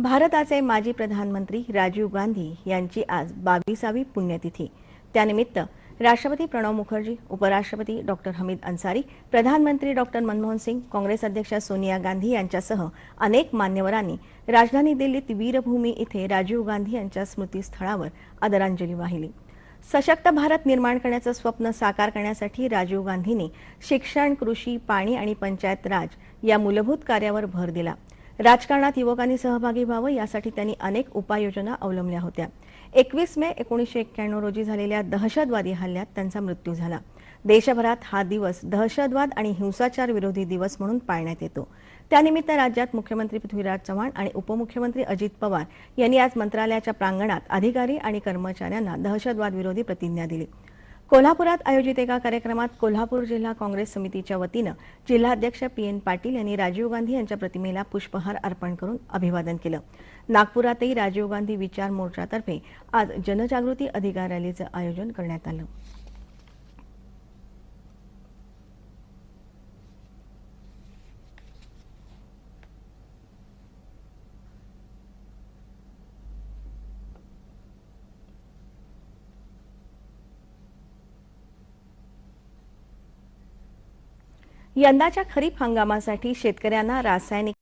भारताचे माजी प्रधानमंत्री राजीव गांधी यांची आज बावीसावी पुण्यतिथी. त्यानिमित्त राष्ट्रपती प्रणव मुखर्जी उपराष्ट्रपती डॉक्टर हमीद अन्सारी प्रधानमंत्री डॉक्टर मनमोहन सिंग काँग्रेस अध्यक्ष सोनिया गांधी यांच्यासह अनेक मान्यवरांनी राजधानी दिल्लीत वीरभूमी इथे राजीव गांधी यांच्या स्मृतीस्थळावर आदरांजली वाहिली. सशक्त भारत निर्माण करण्याचं स्वप्न साकार करण्यासाठी राजीव गांधींनी शिक्षण कृषी पाणी आणि पंचायत राज या मूलभूत कार्यावर भर दिला. राजकारणात युवकांनी सहभागी व्हावं यासाठी त्यांनी अनेक उपाययोजना अवलंबल्या होत्या. एकवीस मे एकोणीसशे एक्क्याण्णव रोजी झालेल्या दहशतवादी हल्ल्यात त्यांचा मृत्यू झाला. देशभरात हा दिवस दहशतवाद आणि हिंसाचार विरोधी दिवस म्हणून पाळण्यात येतो. त्यानिमित्त राज्यात मुख्यमंत्री पृथ्वीराज चव्हाण आणि उपमुख्यमंत्री अजित पवार यांनी आज मंत्रालयाच्या प्रांगणात अधिकारी आणि कर्मचाऱ्यांना दहशतवाद विरोधी प्रतिज्ञा दिली. कोल्हापुरात आयोजित एका कार्यक्रमात कोल्हापूर जिल्हा काँग्रेस समितीच्या वतीनं जिल्हाध्यक्ष पी एन पाटील यांनी राजीव गांधी यांच्या प्रतिमेला पुष्पहार अर्पण करून अभिवादन केलं. नागपुरातही राजीव गांधी विचार मोर्चातर्फे आज जनजागृती अधिकार रॅलीचं आयोजन करण्यात आलं. यंदाच्या खरीप हंगामासाठी शेतकऱ्यांना रासायनिक